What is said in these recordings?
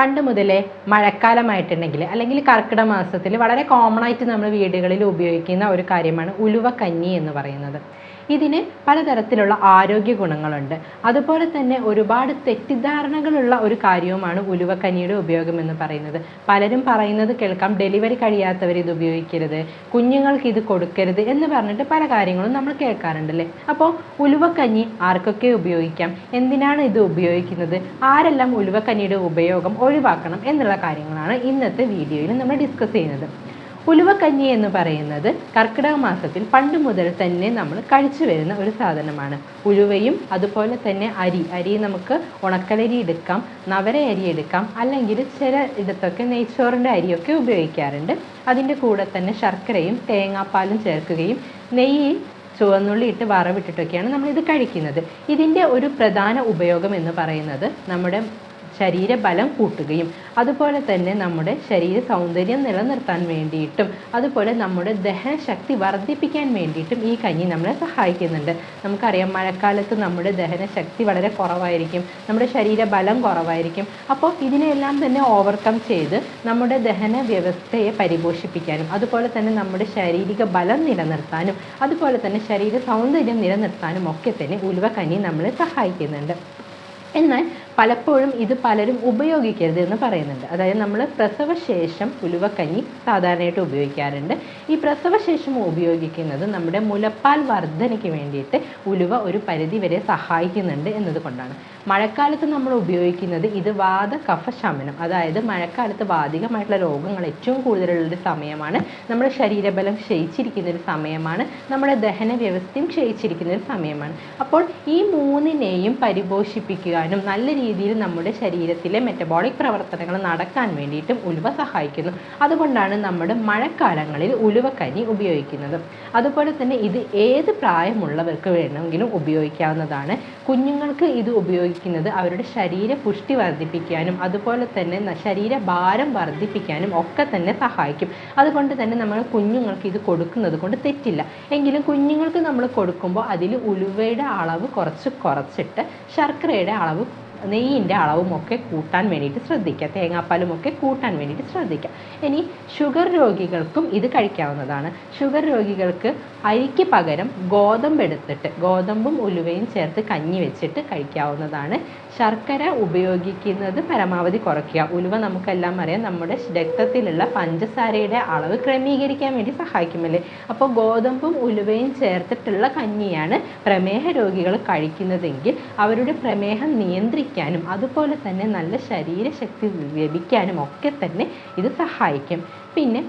പണ്ട് മുതലേ മഴക്കാലമായിട്ടുണ്ടെങ്കിൽ അല്ലെങ്കിൽ കർക്കിടക മാസത്തിൽ വളരെ കോമൺ ആയിട്ട് നമ്മൾ വീടുകളിൽ ഉപയോഗിക്കുന്ന ഒരു കാര്യമാണ് ഉലുവക്കഞ്ഞി എന്ന് പറയുന്നത്. ഇതിന് പലതരത്തിലുള്ള ആരോഗ്യ ഗുണങ്ങളുണ്ട്. അതുപോലെ തന്നെ ഒരുപാട് തെറ്റിദ്ധാരണകളുള്ള ഒരു കാര്യവുമാണ് ഉലുവക്കനിയുടെ ഉപയോഗം എന്ന് പറയുന്നത്. പലരും പറയുന്നത് കേൾക്കാം ഡെലിവറി കഴിയാത്തവർ ഇത് ഉപയോഗിക്കരുത് കുഞ്ഞുങ്ങൾക്ക് ഇത് കൊടുക്കരുത് എന്ന് പറഞ്ഞിട്ട് പല കാര്യങ്ങളും നമ്മൾ കേൾക്കാറുണ്ടല്ലേ? അപ്പോൾ ഉലുവക്കഞ്ഞി ആർക്കൊക്കെ ഉപയോഗിക്കാം? എന്തിനാണ് ഇത് ഉപയോഗിക്കുന്നത്? ആരെല്ലാം ഉലുവക്കഞ്ഞിയുടെ ഉപയോഗം ഒഴിവാക്കണം എന്നുള്ള കാര്യങ്ങളാണ് ഇന്നത്തെ വീഡിയോയിൽ നമ്മൾ ഡിസ്കസ് ചെയ്യുന്നത്. ഉലുവക്കഞ്ഞി എന്ന് പറയുന്നത് കർക്കിടക മാസത്തിൽ പണ്ട് മുതൽ തന്നെ നമ്മൾ കഴിച്ചു വരുന്ന ഒരു സാധനമാണ്. ഉലുവയും അതുപോലെ തന്നെ അരി. അരി നമുക്ക് ഉണക്കലരി എടുക്കാം നവര അരി എടുക്കാം അല്ലെങ്കിൽ ചില ഇടത്തൊക്കെ നെയ്ച്ചോറിന്റെ അരിയൊക്കെ ഉപയോഗിക്കാറുണ്ട്. അതിന്റെ കൂടെ തന്നെ ശർക്കരയും തേങ്ങാപ്പാലും ചേർക്കുകയും നെയ്യ് ചുവന്നുള്ളി ഇട്ട് വറവിട്ടിട്ടൊക്കെയാണ് നമ്മൾ ഇത് കഴിക്കുന്നത്. ഇതിന്റെ ഒരു പ്രധാന ഉപയോഗം എന്ന് പറയുന്നത് നമ്മുടെ ശരീരബലം കൂട്ടുകയും അതുപോലെ തന്നെ നമ്മുടെ ശരീര സൗന്ദര്യം നിലനിർത്താൻ വേണ്ടിയിട്ടും അതുപോലെ നമ്മുടെ ദഹനശക്തി വർദ്ധിപ്പിക്കാൻ വേണ്ടിയിട്ടും ഈ കഞ്ഞി നമ്മളെ സഹായിക്കുന്നുണ്ട്. നമുക്കറിയാം മഴക്കാലത്ത് നമ്മുടെ ദഹനശക്തി വളരെ കുറവായിരിക്കും നമ്മുടെ ശരീരബലം കുറവായിരിക്കും. അപ്പോൾ ഇതിനെല്ലാം തന്നെ ഓവർകം ചെയ്ത് നമ്മുടെ ദഹന വ്യവസ്ഥയെ പരിപോഷിപ്പിക്കാനും അതുപോലെ തന്നെ നമ്മുടെ ശാരീരിക ബലം നിലനിർത്താനും അതുപോലെ തന്നെ ശരീര സൗന്ദര്യം നിലനിർത്താനും ഒക്കെ തന്നെ ഉലുവ കഞ്ഞി നമ്മളെ സഹായിക്കുന്നുണ്ട്. എന്നാൽ പലപ്പോഴും ഇത് പലരും ഉപയോഗിക്കരുത് എന്ന് പറയുന്നുണ്ട്. അതായത് നമ്മൾ പ്രസവശേഷം ഉലുവക്കഞ്ഞി സാധാരണയായിട്ട് ഉപയോഗിക്കാറുണ്ട്. ഈ പ്രസവശേഷം ഉപയോഗിക്കുന്നത് നമ്മുടെ മുലപ്പാൽ വർധനയ്ക്ക് വേണ്ടിയിട്ട് ഉലുവ ഒരു പരിധി വരെ സഹായിക്കുന്നുണ്ട് എന്നതുകൊണ്ടാണ്. മഴക്കാലത്ത് നമ്മൾ ഉപയോഗിക്കുന്നത് ഇത് വാദ കഫ ശമനം അതായത് മഴക്കാലത്ത് വാതികമായിട്ടുള്ള രോഗങ്ങൾ ഏറ്റവും കൂടുതലുള്ള ഒരു സമയമാണ്. നമ്മുടെ ശരീരബലം ക്ഷയിച്ചിരിക്കുന്ന ഒരു സമയമാണ്. നമ്മുടെ ദഹന വ്യവസ്ഥയും ക്ഷയിച്ചിരിക്കുന്ന ഒരു സമയമാണ്. അപ്പോൾ ഈ മൂന്നിനെയും പരിപോഷിപ്പിക്കുവാനും നല്ല രീതിയിൽ നമ്മുടെ ശരീരത്തിലെ മെറ്റബോളിക് പ്രവർത്തനങ്ങൾ നടക്കാൻ വേണ്ടിയിട്ടും ഉലുവ സഹായിക്കുന്നു. അതുകൊണ്ടാണ് നമ്മുടെ മഴക്കാലങ്ങളിൽ ഉലുവക്കഞ്ഞി ഉപയോഗിക്കുന്നത്. അതുപോലെ തന്നെ ഇത് ഏത് പ്രായമുള്ളവർക്ക് വേണമെങ്കിലും ഉപയോഗിക്കാവുന്നതാണ്. കുഞ്ഞുങ്ങൾക്ക് ഇത് ഉപയോഗിക്കുന്നത് അവരുടെ ശരീര പുഷ്ടി വർദ്ധിപ്പിക്കാനും അതുപോലെ തന്നെ ശരീരഭാരം വർദ്ധിപ്പിക്കാനും ഒക്കെ തന്നെ സഹായിക്കും. അതുകൊണ്ട് തന്നെ നമ്മൾ കുഞ്ഞുങ്ങൾക്ക് ഇത് കൊടുക്കുന്നത് കൊണ്ട് തെറ്റില്ല. എങ്കിലും കുഞ്ഞുങ്ങൾക്ക് നമ്മൾ കൊടുക്കുമ്പോൾ അതിൽ ഉലുവയുടെ അളവ് കുറച്ച് കുറച്ചിട്ട് ശർക്കരയുടെ അളവ് നെയ്യിന്റെ അളവും ഒക്കെ കൂട്ടാൻ വേണ്ടിയിട്ട് ശ്രദ്ധിക്കുക. തേങ്ങാപ്പാലും ഒക്കെ കൂട്ടാൻ വേണ്ടിയിട്ട് ശ്രദ്ധിക്കുക. ഇനി ഷുഗർ രോഗികൾക്കും ഇത് കഴിക്കാവുന്നതാണ്. ഷുഗർ രോഗികൾക്ക് അരിക്ക് പകരം ഗോതമ്പ് എടുത്തിട്ട് ഗോതമ്പും ഉലുവയും ചേർത്ത് കഞ്ഞി വെച്ചിട്ട് കഴിക്കാവുന്നതാണ്. ശർക്കര ഉപയോഗിക്കുന്നത് പരമാവധി കുറയ്ക്കുക. ഉലുവ നമുക്കെല്ലാം അറിയാം നമ്മുടെ രക്തത്തിലുള്ള പഞ്ചസാരയുടെ അളവ് ക്രമീകരിക്കാൻ വേണ്ടി സഹായിക്കുമല്ലേ? അപ്പോൾ ഗോതമ്പും ഉലുവയും ചേർത്തിട്ടുള്ള കഞ്ഞിയാണ് പ്രമേഹ രോഗികൾ കഴിക്കുന്നതെങ്കിൽ അവരുടെ പ്രമേഹം നിയന്ത്രിക്കാനും അതുപോലെ തന്നെ നല്ല ശരീരശക്തി ലഭിക്കാനും ഒക്കെ തന്നെ ഇത് സഹായിക്കും. പിന്നെ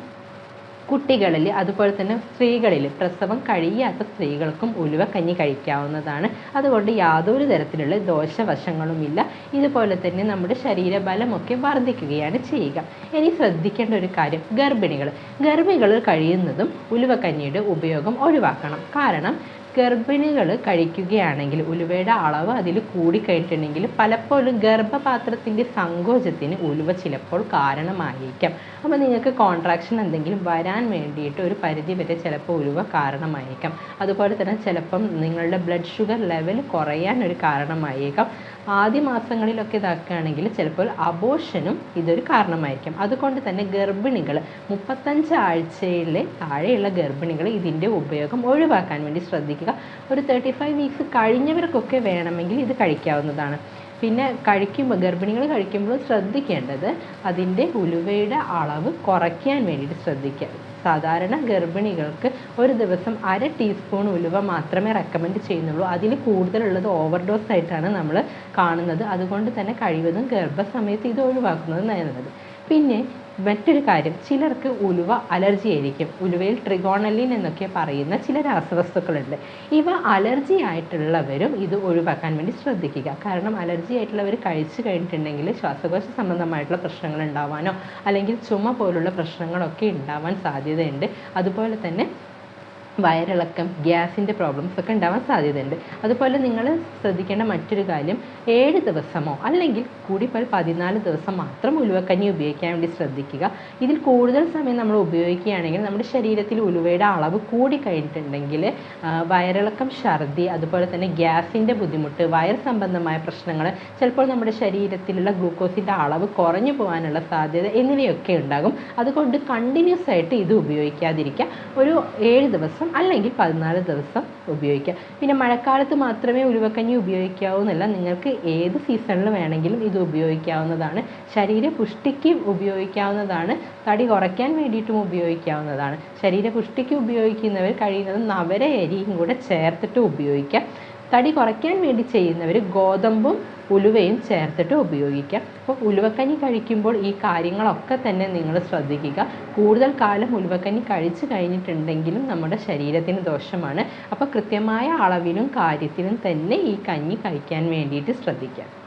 കുട്ടികളിൽ അതുപോലെ തന്നെ സ്ത്രീകളിൽ പ്രസവം കഴിയാത്ത സ്ത്രീകൾക്കും ഉലുവക്കഞ്ഞി കഴിക്കാവുന്നതാണ്. അതുകൊണ്ട് യാതൊരു തരത്തിലുള്ള ദോഷവശങ്ങളുമില്ല. ഇതുപോലെ തന്നെ നമ്മുടെ ശരീരബലമൊക്കെ വർദ്ധിക്കുകയാണ് ചെയ്യുക. ഇനി ശ്രദ്ധിക്കേണ്ട ഒരു കാര്യം ഗർഭിണികൾ ഗർഭിണികൾ കഴിയുന്നതും ഉലുവക്കഞ്ഞിയുടെ ഉപയോഗം ഒഴിവാക്കണം. കാരണം ഗർഭിണികൾ കഴിക്കുകയാണെങ്കിൽ ഉലുവയുടെ അളവ് അതിൽ കൂടിക്കഴിഞ്ഞിട്ടുണ്ടെങ്കിൽ പലപ്പോഴും ഗർഭപാത്രത്തിന്റെ സങ്കോചത്തിന് ഉലുവ ചിലപ്പോൾ കാരണമായിരിക്കാം അപ്പോൾ നിങ്ങൾക്ക് കോൺട്രാക്ഷൻ എന്തെങ്കിലും വരാൻ വേണ്ടിയിട്ട് ഒരു പരിധി വരെ ചിലപ്പോൾ ഉലുവ കാരണമായിരിക്കാം അതുപോലെ തന്നെ ചിലപ്പം നിങ്ങളുടെ ബ്ലഡ് ഷുഗർ ലെവൽ കുറയാൻ ഒരു കാരണമായേക്കാം. ആദ്യ മാസങ്ങളിലൊക്കെ ഇതാക്കുകയാണെങ്കിൽ ചിലപ്പോൾ അബോഷനും ഇതൊരു കാരണമായിരിക്കും അതുകൊണ്ട് തന്നെ ഗർഭിണികൾ മുപ്പത്തഞ്ച് ആഴ്ചയിലെ താഴെയുള്ള ഗർഭിണികൾ ഇതിന്റെ ഉപയോഗം ഒഴിവാക്കാൻ വേണ്ടി ശ്രദ്ധിക്കുക ഒരു തേർട്ടി ഫൈവ് വീക്സ് കഴിഞ്ഞവർക്കൊക്കെ വേണമെങ്കിൽ ഇത് കഴിക്കാവുന്നതാണ്. പിന്നെ കഴിക്കുമ്പോൾ ഗർഭിണികൾ കഴിക്കുമ്പോൾ ശ്രദ്ധിക്കേണ്ടത് അതിന്റെ ഉലുവയുടെ അളവ് കുറയ്ക്കാൻ വേണ്ടിയിട്ട് ശ്രദ്ധിക്കുക. സാധാരണ ഗർഭിണികൾക്ക് ഒരു ദിവസം അര ടീസ്പൂൺ ഉലുവ മാത്രമേ റെക്കമെൻഡ് ചെയ്യുന്നുള്ളൂ. അതിൽ കൂടുതലുള്ളത് ഓവർ ഡോസ് ആയിട്ടാണ് നമ്മൾ കാണുന്നത്. അതുകൊണ്ട് തന്നെ കഴിവതും ഗർഭസമയത്ത് ഇത് ഒഴിവാക്കുന്നത് നല്ലത്. പിന്നെ മറ്റൊരു കാര്യം ചിലർക്ക് ഉലുവ അലർജി ആയിരിക്കും. ഉലുവയിൽ ട്രിഗോണലിൻ എന്നൊക്കെ പറയുന്ന ചില രാസവസ്തുക്കളുണ്ട്. ഇവ അലർജി ആയിട്ടുള്ളവരും ഇത് ഒഴിവാക്കാൻ വേണ്ടി ശ്രദ്ധിക്കുക. കാരണം അലർജി ആയിട്ടുള്ളവർ കഴിച്ചു കഴിഞ്ഞിട്ടുണ്ടെങ്കിൽ ശ്വാസകോശ സംബന്ധമായിട്ടുള്ള പ്രശ്നങ്ങൾ ഉണ്ടാവാനോ അല്ലെങ്കിൽ ചുമ പോലുള്ള പ്രശ്നങ്ങളൊക്കെ ഉണ്ടാവാൻ സാധ്യതയുണ്ട്. അതുപോലെ തന്നെ വയറിളക്കം ഗ്യാസിന്റെ പ്രോബ്ലംസ് ഒക്കെ ഉണ്ടാവാൻ സാധ്യതയുണ്ട്. അതുപോലെ നിങ്ങൾ ശ്രദ്ധിക്കേണ്ട മറ്റൊരു കാര്യം ഏഴ് ദിവസമോ അല്ലെങ്കിൽ കൂടിപ്പോയാൽ പതിനാല് ദിവസം മാത്രം ഉലുവക്കഞ്ഞി ഉപയോഗിക്കാൻ വേണ്ടി ശ്രദ്ധിക്കുക. ഇതിൽ കൂടുതൽ സമയം നമ്മൾ ഉപയോഗിക്കുകയാണെങ്കിൽ നമ്മുടെ ശരീരത്തിൽ ഉലുവയുടെ അളവ് കൂടി കഴിഞ്ഞിട്ടുണ്ടെങ്കിൽ വയറിളക്കം ഛർദി അതുപോലെ തന്നെ ഗ്യാസിന്റെ ബുദ്ധിമുട്ട് വയർ സംബന്ധമായ പ്രശ്നങ്ങൾ ചിലപ്പോൾ നമ്മുടെ ശരീരത്തിലുള്ള ഗ്ലൂക്കോസിന്റെ അളവ് കുറഞ്ഞു പോകാനുള്ള സാധ്യത എന്നിവയൊക്കെ ഉണ്ടാകും. അതുകൊണ്ട് കണ്ടിന്യൂസ് ആയിട്ട് ഇത് ഉപയോഗിക്കാതിരിക്കുക. ഒരു ഏഴ് ദിവസം അല്ലെങ്കിൽ പതിനാല് ദിവസം ഉപയോഗിക്കുക പിന്നെ മഴക്കാലത്ത് മാത്രമേ ഉലുവക്കഞ്ഞി ഉപയോഗിക്കാവൂന്നല്ല നിങ്ങൾക്ക് ഏത് സീസണിൽ വേണമെങ്കിലും ഇത് ഉപയോഗിക്കാവുന്നതാണ്. ശരീര പുഷ്ടിക്ക് ഉപയോഗിക്കാവുന്നതാണ് തടി കുറയ്ക്കാൻ വേണ്ടിയിട്ടും ഉപയോഗിക്കാവുന്നതാണ്. ശരീര പുഷ്ടിക്ക് ഉപയോഗിക്കുന്നവർ കഴിയുന്നതും നവര അരിയും കൂടെ ചേർത്തിട്ട് ഉപയോഗിക്കാം. തടി കുറയ്ക്കാൻ വേണ്ടി ചെയ്യുന്നവർ ഗോതമ്പും ഉലുവയും ചേർത്തിട്ട് ഉപയോഗിക്കാം അപ്പോൾ ഉലുവക്കഞ്ഞി കഴിക്കുമ്പോൾ ഈ കാര്യങ്ങളൊക്കെ തന്നെ നിങ്ങൾ ശ്രദ്ധിക്കുക. കൂടുതൽ കാലം ഉലുവക്കഞ്ഞി കഴിച്ചു കഴിഞ്ഞിട്ടുണ്ടെങ്കിലും നമ്മുടെ ശരീരത്തിന് ദോഷമാണ്. അപ്പോൾ കൃത്യമായ അളവിലും കാര്യത്തിലും തന്നെ ഈ കഞ്ഞി കഴിക്കാൻ വേണ്ടിയിട്ട് ശ്രദ്ധിക്കാം